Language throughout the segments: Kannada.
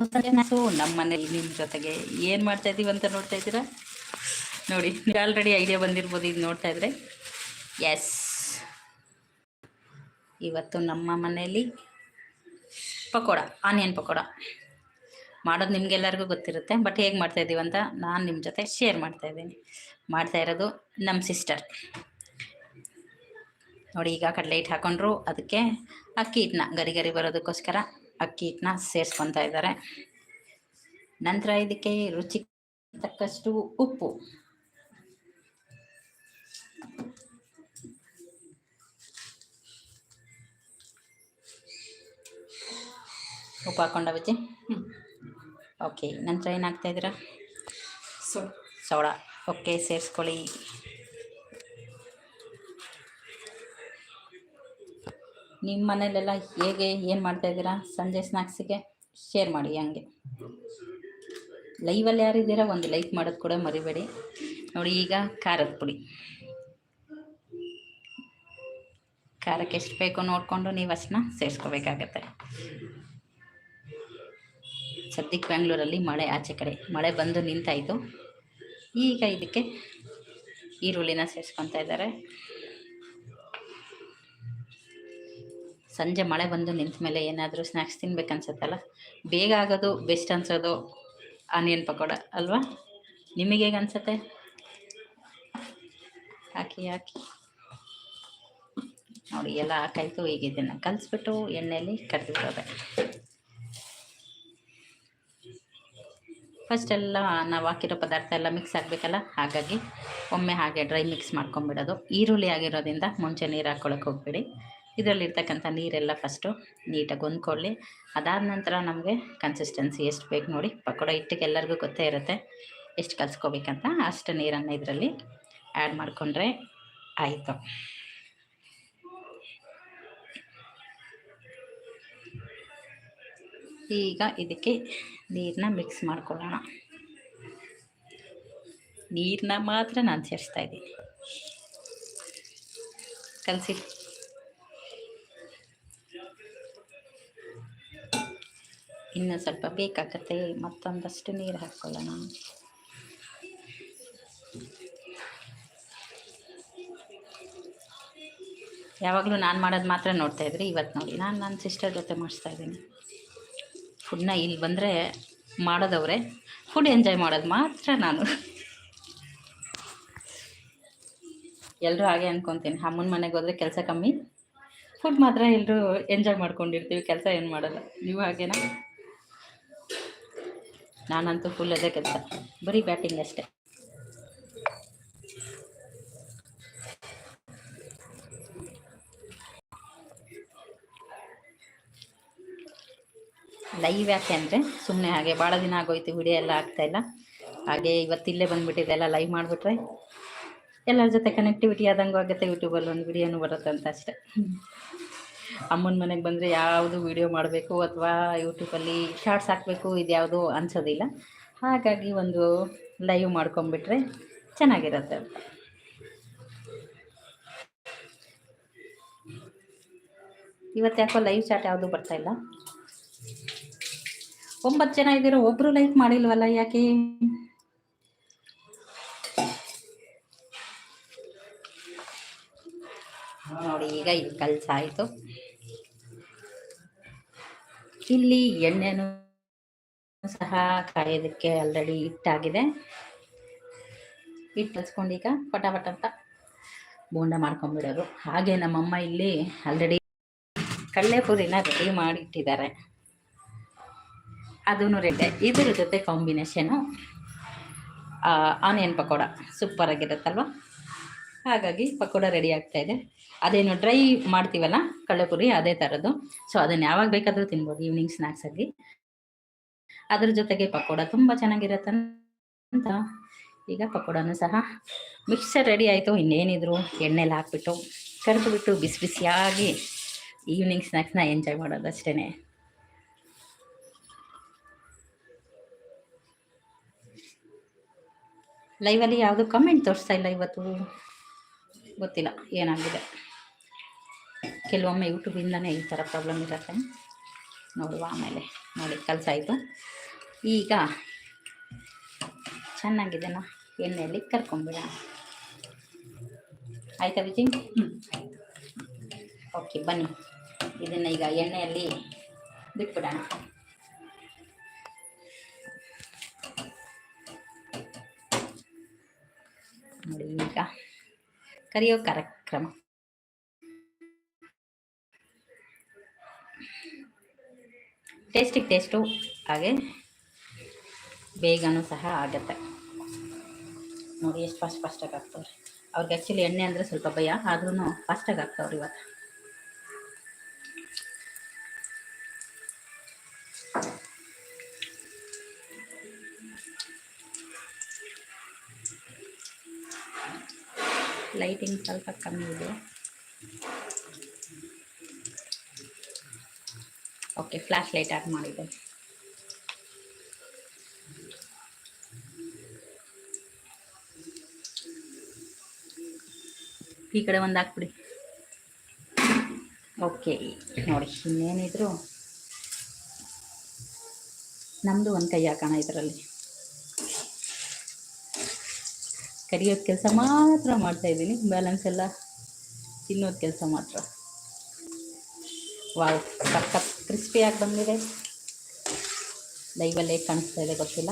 ಸೊ ನಮ್ಮ ಮನೇಲಿ ನಿಮ್ಮ ಜೊತೆಗೆ ಏನು ಮಾಡ್ತಾ ಇದ್ದೀವಿ ಅಂತ ನೋಡ್ತಾ ಇದ್ದೀರಾ? ನೋಡಿ ಆಲ್ರೆಡಿ ಐಡಿಯಾ ಬಂದಿರ್ಬೋದು, ಇದು ನೋಡ್ತಾ ಇದ್ರೆ. ಎಸ್ ಇವತ್ತು ನಮ್ಮ ಮನೆಯಲ್ಲಿ ಪಕೋಡ, ಆನಿಯನ್ ಪಕೋಡ. ಮಾಡೋದು ನಿಮಗೆಲ್ಲರಿಗೂ ಗೊತ್ತಿರುತ್ತೆ ಬಟ್ ಹೇಗೆ ಮಾಡ್ತಾ ಇದ್ದೀವಿ ಅಂತ ನಾನು ನಿಮ್ಮ ಜೊತೆ ಶೇರ್ ಮಾಡ್ತಾ ಇದ್ದೀನಿ. ಮಾಡ್ತಾ ಇರೋದು ನಮ್ಮ ಸಿಸ್ಟರ್ ನೋಡಿ, ಈಗ ಕಡಲೆ ಹಿಟ್ಟು ಹಾಕೊಂಡ್ರು, ಅದಕ್ಕೆ ಅಕ್ಕಿ ಹಿಟ್ಟನ್ನ ಗರಿ ಗರಿ ಬರೋದಕ್ಕೋಸ್ಕರ ಅಕ್ಕಿ ಹಿಟ್ಟನ್ನ ಸೇರಿಸ್ಕೊತಾ ಇದ್ದಾರೆ ನಂತರ ಇದಕ್ಕೆ ರುಚಿ ತಕ್ಕಷ್ಟು ಉಪ್ಪು. ಉಪ್ಪು ಹಾಕೊಂಡ ಬಜ್ಜಿ ಓಕೆ ನಂತರ ಏನಾಗ್ತಾ ಇದ್ದೀರಾ? So soda. ಓಕೆ ಸೇರಿಸ್ಕೊಳ್ಳಿ. ನಿಮ್ಮ ಮನೇಲೆಲ್ಲ ಹೇಗೆ, ಏನು ಮಾಡ್ತಾ ಇದ್ದೀರಾ? ಸಂಜೆ ಸ್ನ್ಯಾಕ್ಸಿಗೆ ಶೇರ್ ಮಾಡಿ ಹಂಗೆ. ಲೈವಲ್ಲಿ ಯಾರಿದ್ದೀರಾ ಒಂದು ಲೈಕ್ ಮಾಡೋದು ಕೂಡ ಮರಿಬೇಡಿ. ನೋಡಿ ಈಗ ಖಾರದ ಪುಡಿ. ಖಾರಕ್ಕೆ ಎಷ್ಟು ಬೇಕೋ ನೋಡಿಕೊಂಡು ನೀವು ಅಷ್ಟನ್ನ ಸೇರಿಸ್ಕೋಬೇಕಾಗತ್ತೆ. ಸದ್ಯಕ್ಕೆ ಬೆಂಗಳೂರಲ್ಲಿ ಮಳೆ ಆಚೆ ಕಡೆ. ಮಳೆ ಬಂದು ನಿಂತಾಯಿತು. ಈಗ ಇದಕ್ಕೆ ಈರುಳ್ಳಿನ ಸೇರಿಸ್ಕೊತಾ ಇದ್ದಾರೆ. ಸಂಜೆ ಮಳೆ ಬಂದು ನಿಂತ ಮೇಲೆ ಏನಾದರೂ ಸ್ನ್ಯಾಕ್ಸ್ ತಿನ್ಬೇಕನ್ಸುತ್ತಲ್ಲ ಬೇಗ ಆಗೋದು ಬೆಸ್ಟ್ ಅನ್ಸೋದು ಆನಿಯನ್ ಪಕೋಡ, ಅಲ್ವಾ? ನಿಮಗೆ ಹೇಗೆ ಅನ್ಸುತ್ತೆ? ಹಾಕಿ ಹಾಕಿ. ನೋಡಿ, ಎಲ್ಲ ಹಾಕಾಯ್ತು, ಈಗ ಇದನ್ನು ಕಲಿಸ್ಬಿಟ್ಟು ಎಣ್ಣೆಯಲ್ಲಿ ಕರೆದು ಬಿಡೋದೆ. ಫಸ್ಟ್ ಎಲ್ಲ ನಾವು ಹಾಕಿರೋ ಪದಾರ್ಥ ಎಲ್ಲ ಮಿಕ್ಸ್ ಆಗಬೇಕಲ್ಲ? ಹಾಗಾಗಿ ಒಮ್ಮೆ ಹಾಗೆ ಡ್ರೈ ಮಿಕ್ಸ್ ಮಾಡ್ಕೊಂಬಿಡೋದು ಈರುಳ್ಳಿ ಆಗಿರೋದ್ರಿಂದ ಮುಂಚೆ ನೀರು ಹಾಕ್ಕೊಳಕ್ಕೆ ಹೋಗ್ಬೇಡಿ. ಇದರಲ್ಲಿರ್ತಕ್ಕಂಥ ನೀರೆಲ್ಲ ಫಸ್ಟು ನೀಟಾಗಿ ಹೊಂದ್ಕೊಳ್ಳಿ. ಅದಾದ ನಂತರ ನಮಗೆ ಕನ್ಸಿಸ್ಟೆನ್ಸಿ ಎಷ್ಟು ಬೇಕು ನೋಡಿ ಪಕೋಡ ಹಿಟ್ಟಿಗೆ ಎಲ್ಲರಿಗೂ ಗೊತ್ತೇ ಇರುತ್ತೆ ಎಷ್ಟು ಕಲಿಸ್ಕೋಬೇಕಂತ. ಅಷ್ಟು ನೀರನ್ನು ಇದರಲ್ಲಿ ಆ್ಯಡ್ ಮಾಡಿಕೊಂಡ್ರೆ ಆಯಿತು. ಈಗ ಇದಕ್ಕೆ ನೀರನ್ನ ಮಿಕ್ಸ್ ಮಾಡ್ಕೊಳ್ಳೋಣ. ನೀರನ್ನ ಮಾತ್ರ ನಾನು ಸೇರಿಸ್ತಾ ಇದ್ದೀನಿ. ಕಲಸಿ ಇನ್ನು ಸ್ವಲ್ಪ ಬೇಕಾಗತ್ತೆ, ಮತ್ತೊಂದಷ್ಟು ನೀರು ಹಾಕ್ಕೊಳ್ಳೋಣ ಯಾವಾಗಲೂ ನಾನು ಮಾಡೋದು ಮಾತ್ರ ನೋಡ್ತಾ ಇದ್ರಿ ಇವತ್ತು ನೋಡಿ. ನಾನು ನನ್ನ ಸಿಸ್ಟರ್ ಜೊತೆ ಮಾಡಿಸ್ತಾ ಇದ್ದೀನಿ. ಫುಡ್ನ ಇಲ್ಲಿ ಬಂದರೆ ಮಾಡೋದವ್ರೆ. ಫುಡ್ ಎಂಜಾಯ್ ಮಾಡೋದು ಮಾತ್ರ ನಾನು. ಎಲ್ಲರೂ ಹಾಗೆ ಅಂದ್ಕೊತೀನಿ ಅಮ್ಮನ ಮನೆಗೆ ಹೋದರೆ ಕೆಲಸ ಕಮ್ಮಿ. ಫುಡ್ ಮಾತ್ರ ಎಲ್ಲರೂ ಎಂಜಾಯ್ ಮಾಡ್ಕೊಂಡಿರ್ತೀವಿ, ಕೆಲಸ ಏನು ಮಾಡಲ್ಲ. ನೀವು ಹಾಗೇನಾ? ನಾನಂತೂ ಫುಲ್ ಅದೇ ಕೆಲಸ. ಬರೀ ಬ್ಯಾಟಿಂಗ್ ಅಷ್ಟೇ. ಲೈವ್ ಯಾಕೆ ಅಂದರೆ ಸುಮ್ಮನೆ ಹಾಗೆ ಭಾಳ ದಿನ ಆಗೋಯ್ತು ವಿಡಿಯೋ ಎಲ್ಲ ಆಗ್ತಾಯಿಲ್ಲ ಹಾಗೆ ಇವತ್ತಿಲ್ಲೇ ಬಂದುಬಿಟ್ಟಿದೆ, ಎಲ್ಲ ಲೈವ್ ಮಾಡಿಬಿಟ್ರೆ ಎಲ್ಲರ ಜೊತೆ ಕನೆಕ್ಟಿವಿಟಿ ಆದಂಗೂ ಆಗುತ್ತೆ ಯೂಟ್ಯೂಬಲ್ಲಿ ಒಂದು ವಿಡಿಯೋನು ಬರುತ್ತೆ ಅಂತ ಅಷ್ಟೆ. ಅಮ್ಮನ ಮನೆಗೆ ಬಂದರೆ ಯಾವುದು ವಿಡಿಯೋ ಮಾಡಬೇಕು ಅಥವಾ ಯೂಟ್ಯೂಬಲ್ಲಿ ಶಾರ್ಟ್ಸ್ ಹಾಕಬೇಕು ಇದು ಯಾವುದು ಅನಿಸೋದಿಲ್ಲ. ಹಾಗಾಗಿ ಒಂದು ಲೈವ್ ಮಾಡ್ಕೊಂಬಿಟ್ರೆ ಚೆನ್ನಾಗಿರುತ್ತೆ. ಇವತ್ತು ಯಾಕೋ ಲೈವ್ ಚಾಟ್ ಯಾವುದು ಬರ್ತಾ ಇಲ್ಲ. ಒಂಬತ್ತು ಜನ ಇದ್ದೀರೋ, ಒಬ್ರು ಲೈಕ್ ಮಾಡಿಲ್ವಲ್ಲ ಯಾಕೆ? ನೋಡಿ, ಈಗ ಇದು ಕಲ್ಸಾಯಿತು ಇಲ್ಲಿ ಎಣ್ಣೆನೂ ಸಹ ಕಾಯೋದಕ್ಕೆ ಆಲ್ರೆಡಿ ಹಿಟ್ಟಾಗಿದೆ. ಹಿಟ್ಟು ಹಚ್ಕೊಂಡು ಈಗ ಪಟ ಪಟ ಅಂತ ಬೋಂಡ ಮಾಡ್ಕೊಂಡ್ಬಿಡೋದು ಹಾಗೆ ನಮ್ಮಮ್ಮ ಇಲ್ಲಿ ಆಲ್ರೆಡಿ ಕಡಲೆಪುರಿನ ರೆಡಿ ಮಾಡಿಟ್ಟಿದ್ದಾರೆ. ಅದೂ ರೆಡಿ ಇದರ ಜೊತೆ ಕಾಂಬಿನೇಷನು ಆನಿಯನ್ ಪಕೋಡ ಸೂಪರಾಗಿರುತ್ತಲ್ವ ಹಾಗಾಗಿ ಪಕೋಡ ರೆಡಿ ಆಗ್ತಾ ಇದೆ. ಅದೇನು ಡ್ರೈ ಮಾಡ್ತೀವಲ್ಲ, ಕಡಲೆಪುರಿ ಅದೇ ಥರದ್ದು ಸೊ ಅದನ್ನು ಯಾವಾಗ ಬೇಕಾದರೂ ತಿನ್ಬೋದು ಈವ್ನಿಂಗ್ ಸ್ನ್ಯಾಕ್ಸಾಗಿ ಅದ್ರ ಜೊತೆಗೆ ಪಕೋಡ ತುಂಬ ಚೆನ್ನಾಗಿರುತ್ತೆ ಅಂತ ಈಗ ಪಕೋಡನೂ ಸಹ ಮಿಕ್ಸರ್ ರೆಡಿ ಆಯಿತು. ಇನ್ನೇನಿದ್ರು ಎಣ್ಣೆಲಿ ಹಾಕ್ಬಿಟ್ಟು ಕರೆದು ಬಿಟ್ಟು ಬಿಸಿ ಬಿಸಿಯಾಗಿ ಈವ್ನಿಂಗ್ ಸ್ನ್ಯಾಕ್ಸ್ನ ಎಂಜಾಯ್ ಮಾಡೋದು ಅಷ್ಟೇ ಲೈವಲ್ಲಿ ಯಾವುದು ಕಮೆಂಟ್ ತೋರಿಸ್ತಾ ಇಲ್ಲ ಇವತ್ತು. ಗೊತ್ತಿಲ್ಲ, ಏನಾಗಿದೆ. ಕೆಲವೊಮ್ಮೆ ಯೂಟ್ಯೂಬಿಂದನೇ ಈ ಥರ ಪ್ರಾಬ್ಲಮ್ ಇರುತ್ತೆ. ನೋಡುವ ಆಮೇಲೆ ನೋಡಿ, ಕೆಲಸ ಆಯಿತು. ಈಗ ಚೆನ್ನಾಗಿದೆನ ಎಣ್ಣೆಯಲ್ಲಿ ಕರ್ಕೊಂಬಿಡೋಣ ಆಯಿತಾ ವಿಜಿ? ಓಕೆ, ಬನ್ನಿ. ಇದನ್ನು ಈಗ ಎಣ್ಣೆಯಲ್ಲಿ ಬಿಟ್ಬಿಡೋಣ. ಕರಿಯೋ ಕಾರ್ಯಕ್ರಮ. ಟೇಸ್ಟಿಗೆ ಟೇಸ್ಟು ಹಾಗೆ ಬೇಗನೂ ಸಹ ಆಗುತ್ತೆ. ನೋಡಿ ಎಷ್ಟು ಫಾಸ್ಟ್ ಫಾಸ್ಟಾಗಿ ಆಗ್ತವ್ರೆ. ಅವ್ರಿಗೆ ಆ್ಯಕ್ಚುಲಿ ಎಣ್ಣೆ ಅಂದರೆ ಸ್ವಲ್ಪ ಭಯ ಆದ್ರೂ ಫಾಸ್ಟಾಗಿ ಆಗ್ತಾವ್ರಿ ಇವತ್ತು ಲೈಟಿಂಗ್ ಸ್ವಲ್ಪ ಕಮ್ಮಿ ಇದೆ. ಓಕೆ ಫ್ಲ್ಯಾಶ್ ಲೈಟ್ ಆನ್ ಮಾಡಿದೆ. ಈ ಕಡೆ ಒಂದು ಹಾಕ್ಬಿಡಿ. ಓಕೆ ನೋಡಿ, ಇನ್ನೇನಿದ್ರು? ನಮ್ಮದು ಒಂದು ಕೈ ಹಾಕೋಣ ಇದರಲ್ಲಿ. ಕರಿಯೋದು ಕೆಲಸ ಮಾತ್ರ ಮಾಡ್ತಾ ಇದ್ದೀನಿ. ಬ್ಯಾಲೆನ್ಸ್ ಎಲ್ಲ ತಿನ್ನೋದು ಕೆಲಸ ಮಾತ್ರ. ವಾವ್ ಸಖತ್ ಕ್ರಿಸ್ಪಿಯಾಗಿ ಬಂದಿದೆ. ಲೈವಲ್ಲೇ ಕಾಣಿಸ್ತಾ ಇದೆ ಗೊತ್ತಿಲ್ಲ.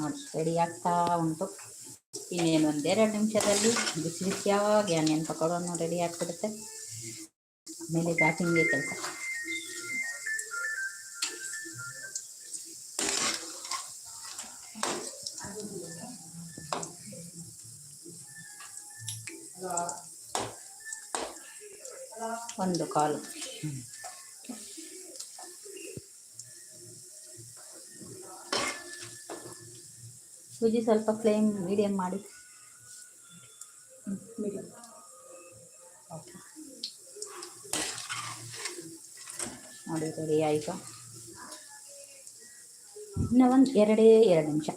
ನೋಡಿ ರೆಡಿ ಆಗ್ತಾ ಉಂಟು. ಇನ್ನೇನು ಒಂದೆರಡು ನಿಮಿಷದಲ್ಲಿ ಬಿಸಿ ಬಿಸಿಯಾಗಿ ಆನಿಯನ್ ಪಕೋಡನ್ನು ರೆಡಿ ಆಗಿಬಿಡುತ್ತೆ. ಆಮೇಲೆ ಬ್ಯಾಟಿಂಗ್ಗೆ ಕೆಲಸ. ಒಂದು ಕಾಲು. ಸುಜಿ ಸ್ವಲ್ಪ ಫ್ಲೇಮ್ ಮೀಡಿಯಂ ಮಾಡಿ. ನೋಡಿ ರೆಡಿ ಆಯಿತು. ಇನ್ನು ಒಂದು ಎರಡೇ ಎರಡು ನಿಮಿಷ.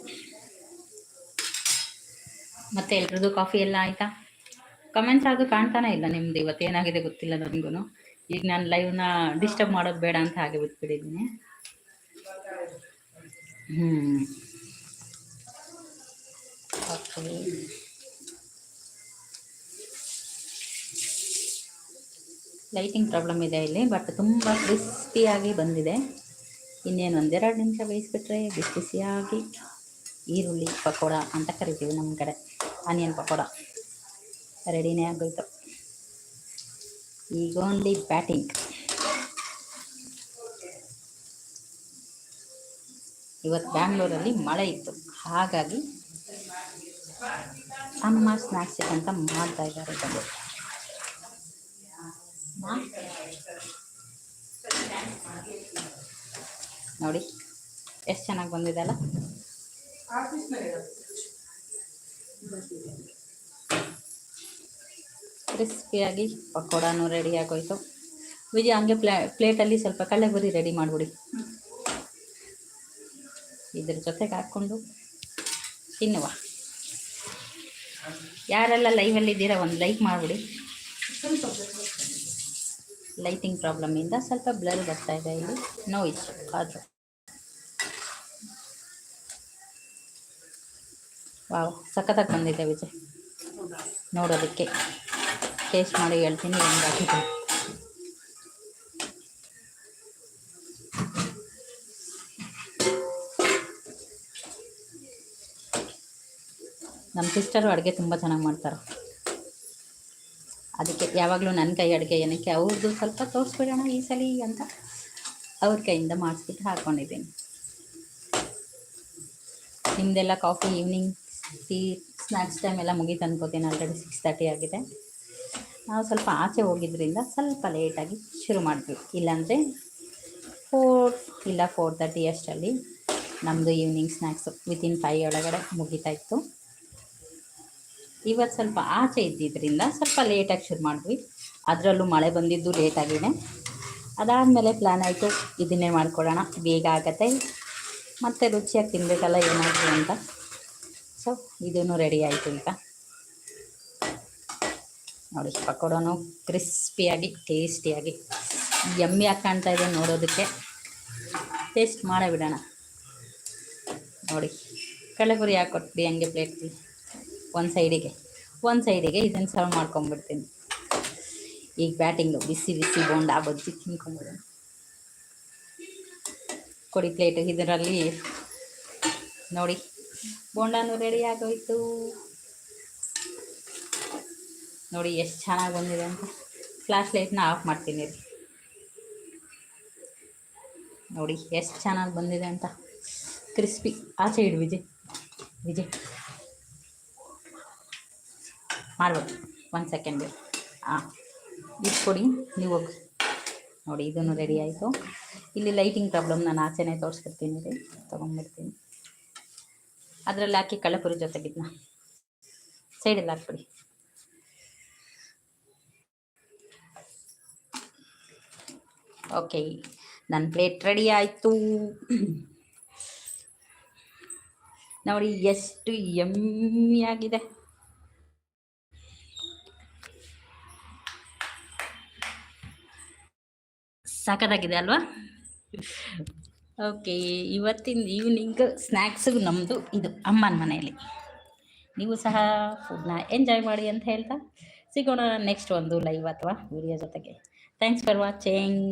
ಮತ್ತೆ ಎಲ್ರದ್ದು ಕಾಫಿ ಎಲ್ಲ ಆಯಿತಾ? ಕಮೆಂಟ್ಸ್ ಆದರೂ ಕಾಣ್ತಾನೆ ಇಲ್ಲ ನಿಮ್ದು ಇವತ್ತು, ಏನಾಗಿದೆ ಗೊತ್ತಿಲ್ಲ ನನಗೂ ಈಗ ನಾನು ಲೈವ್ನ ಡಿಸ್ಟರ್ಬ್ ಮಾಡೋದು ಬೇಡ ಅಂತ ಹಾಗೆ ಬಿಟ್ಬಿಟ್ಟಿದ್ದೀನಿ. ಹ್ಞೂ ಓಕೆ ಲೈಟಿಂಗ್ ಪ್ರಾಬ್ಲಮ್ ಇದೆ ಇಲ್ಲಿ ಬಟ್ ತುಂಬ ಕ್ರಿಸ್ಪಿಯಾಗಿ ಬಂದಿದೆ. ಇನ್ನೇನು ಒಂದೆರಡು ನಿಮಿಷ ಬೇಯಿಸ್ಬಿಟ್ರೆ ಬಿಸಿ ಬಿಸಿಯಾಗಿ ಈರುಳ್ಳಿ, ಪಕೋಡ ಅಂತ ಕರಿತೀವಿ ನಮ್ಮ ಕಡೆ. ಆನಿಯನ್ ಪಕೋಡ. ರೆಡಿನೇ ಆಗೋಯ್ತು. ಈಗ ಓನ್ಲಿ ಬ್ಯಾಟಿಂಗ್ ಇವತ್ತು ಬ್ಯಾಂಗ್ಳೂರಲ್ಲಿ ಮಳೆ ಇತ್ತು. ಹಾಗಾಗಿ ಅಮ್ಮ ಸ್ನ್ಯಾಕ್ಸಿಗೆ ಅಂತ ಮಾಡ್ತಾ ಇದ್ದಾರೆ. ನೋಡಿ, ಎಷ್ಟು ಚೆನ್ನಾಗಿ ಬಂದಿದೆ ಕ್ರಿಸ್ಪಿಯಾಗಿ ಪಕೋಡಾನು ರೆಡಿ ಆಗೋಯ್ತು. ವಿಜಯ್ ಹಂಗೆ ಪ್ಲೇ, ಪ್ಲೇಟಲ್ಲಿ ಸ್ವಲ್ಪ ಬರಿ ರೆಡಿ ಮಾಡಿಬಿಡಿ. ಇದ್ರ ಜೊತೆಗೆ ಹಾಕ್ಕೊಂಡು ತಿನ್ನುವ. ಯಾರೆಲ್ಲ ಲೈವಲ್ಲಿ ಇದ್ದೀರಾ ಒಂದು ಲೈಕ್ ಮಾಡಿಬಿಡಿ. ಲೈಟಿಂಗ್ ಪ್ರಾಬ್ಲಮಿಂದ ಸ್ವಲ್ಪ ಬ್ಲರ್ ಬರ್ತಾ ಇದೆ ಇಲ್ಲಿ. ನೋ ಇಶ್ಯೂ ಆದರೂ. ವಾವ್, ಸಖತ್ತಾಗಿ ಬಂದಿದೆ ವಿಜಯ್. ನೋಡೋದಕ್ಕೆ. ಟೇಸ್ಟ್ ಮಾಡಿ ಹೇಳ್ತೀನಿ ಹೆಂಗಾಗಿದೆ ನಮ್ಮ ಸಿಸ್ಟರು ಅಡುಗೆ ತುಂಬ ಚೆನ್ನಾಗಿ ಮಾಡ್ತಾರೆ. ಅದಕ್ಕೆ ಯಾವಾಗಲೂ ನನ್ನ ಕೈ ಅಡುಗೆ ಏನಕ್ಕೆ ಅವ್ರದ್ದು ಸ್ವಲ್ಪ ತೋರಿಸ್ಬಿಡೋಣ ಈ ಸಲ ಅಂತ ಅವ್ರ ಕೈಯಿಂದ ಮಾಡಿಸ್ಬಿಟ್ಟು ಹಾಕ್ಕೊಂಡಿದ್ದೀನಿ ನಿಮ್ಮದೆಲ್ಲ coffee evening tea snacks time ಎಲ್ಲ ಮುಗೀತು ಅನ್ಕೋತೀನಿ ಆಲ್ರೆಡಿ ಸಿಕ್ಸ್ ತರ್ಟಿ ಆಗಿದೆ. ನಾವು ಸ್ವಲ್ಪ ಆಚೆ ಹೋಗಿದ್ದರಿಂದ ಸ್ವಲ್ಪ ಲೇಟಾಗಿ ಶುರು ಮಾಡಿದ್ವಿ ಇಲ್ಲಾಂದರೆ ಫೋರ್ ಇಲ್ಲ ಫೋರ್ ತರ್ಟಿ ಅಷ್ಟರಲ್ಲಿ ನಮ್ಮದು ಈವ್ನಿಂಗ್ ಸ್ನ್ಯಾಕ್ಸು ವಿತಿನ್ ಫೈವ್ ಒಳಗಡೆ ಮುಗಿತಾ ಇತ್ತು. ಇವತ್ತು ಸ್ವಲ್ಪ ಆಚೆ ಇದ್ದಿದ್ದರಿಂದ ಸ್ವಲ್ಪ ಲೇಟಾಗಿ ಶುರು ಮಾಡಿದ್ವಿ. ಅದರಲ್ಲೂ ಮಳೆ ಬಂದಿದ್ದು ಲೇಟಾಗಿದೆ ಅದಾದಮೇಲೆ ಪ್ಲ್ಯಾನ್ ಆಯಿತು. ಇದನ್ನೇ ಮಾಡ್ಕೊಳ್ಳೋಣ. ಬೇಗ ಆಗತ್ತೆ. ಮತ್ತು ರುಚಿಯಾಗಿ ತಿನ್ನಬೇಕಲ್ಲ ಏನಾದರೂ ಅಂತ. ಸೊ ಇದೂ ರೆಡಿ ಆಯಿತು ಈಗ. ನೋಡಿ, ಪಕೋಡನು ಕ್ರಿಸ್ಪಿಯಾಗಿ ಟೇಸ್ಟಿಯಾಗಿ ಯಮ್ಮಿಯಾಗಿ ಕಾಣ್ತಾ ಇದೆ ನೋಡೋದಕ್ಕೆ. ಟೇಸ್ಟ್ ಮಾಡೇ ಬಿಡೋಣ. ನೋಡಿ ಕಳೆಗುರಿ ಹಾಕೊಟ್ಬಿಡಿ ಹಂಗೆ ಪ್ಲೇಟ್ಗೆ ಒಂದು ಸೈಡಿಗೆ ಒಂದು ಸೈಡಿಗೆ ಇದನ್ನು ಸರ್ವ್ ಮಾಡ್ಕೊಂಬಿಡ್ತೀನಿ ಈಗ ಬ್ಯಾಟಿಂಗು ಬಿಸಿ ಬಿಸಿ ಬೋಂಡ ಬಜ್ಜಿ ತಿನ್ಕೊಂಬಿಡೋಣ ಕೊಡಿ ಪ್ಲೇಟ್ ಇದರಲ್ಲಿ. ನೋಡಿ ಬೋಂಡಾನು ರೆಡಿ ಆಗೋಯ್ತು. ನೋಡಿ, ಎಷ್ಟು ಚೆನ್ನಾಗಿ ಬಂದಿದೆ ಅಂತ. ಫ್ಲಾಶ್ ಲೈಟ್ನ ಆಫ್ ಮಾಡ್ತೀನಿ ನೋಡಿ, ಎಷ್ಟು ಚೆನ್ನಾಗಿ ಬಂದಿದೆ ಅಂತ. ಕ್ರಿಸ್ಪಿ ಆಚೆ ಇಡು, ವಿಜಯ್. ವಿಜಯ್. ಮಾಡ್ಬೋದು ಒಂದು ಸೆಕೆಂಡ್ ಹಾಂ ಇದು ಕೊಡಿ, ನೀವು ಹೋಗಿ. ನೋಡಿ, ಇದನ್ನು ರೆಡಿ ಆಯಿತು. ಇಲ್ಲಿ ಲೈಟಿಂಗ್ ಪ್ರಾಬ್ಲಮ್ ನಾನು ಆಚೆನೇ ತೋರಿಸ್ಕೊಡ್ತೀನಿ ರೀ ತೊಗೊಂಡ್ಬಿಡ್ತೀನಿ. ಅದರಲ್ಲಿ ಹಾಕಿ ಕಳ್ಳಪುರಿ ಜೊತೆಗಿದ್ನ. ಸೈಡಲ್ಲಿ ಹಾಕ್ಬಿಡಿ. ಓಕೆ ನನ್ನ ಪ್ಲೇಟ್ ರೆಡಿ ಆಯಿತು. ನೋಡಿ, ಎಷ್ಟು ಯಮ್ಮಿಯಾಗಿದೆ ಸಾಕದಾಗಿದೆ ಅಲ್ವಾ? ಓಕೆ ಇವತ್ತಿನ ಈವ್ನಿಂಗ್ ಸ್ನ್ಯಾಕ್ಸು ನಮ್ಮದು ಇದು, ಅಮ್ಮನ ಮನೆಯಲ್ಲಿ. ನೀವು ಸಹ ಫುಡ್ನ ಎಂಜಾಯ್ ಮಾಡಿ ಅಂತ ಹೇಳ್ತಾ ಸಿಗೋಣ ನೆಕ್ಸ್ಟ್ ಒಂದು ಲೈವ್ ಅಥವಾ ವಿಡಿಯೋ ಜೊತೆಗೆ. Thanks for watching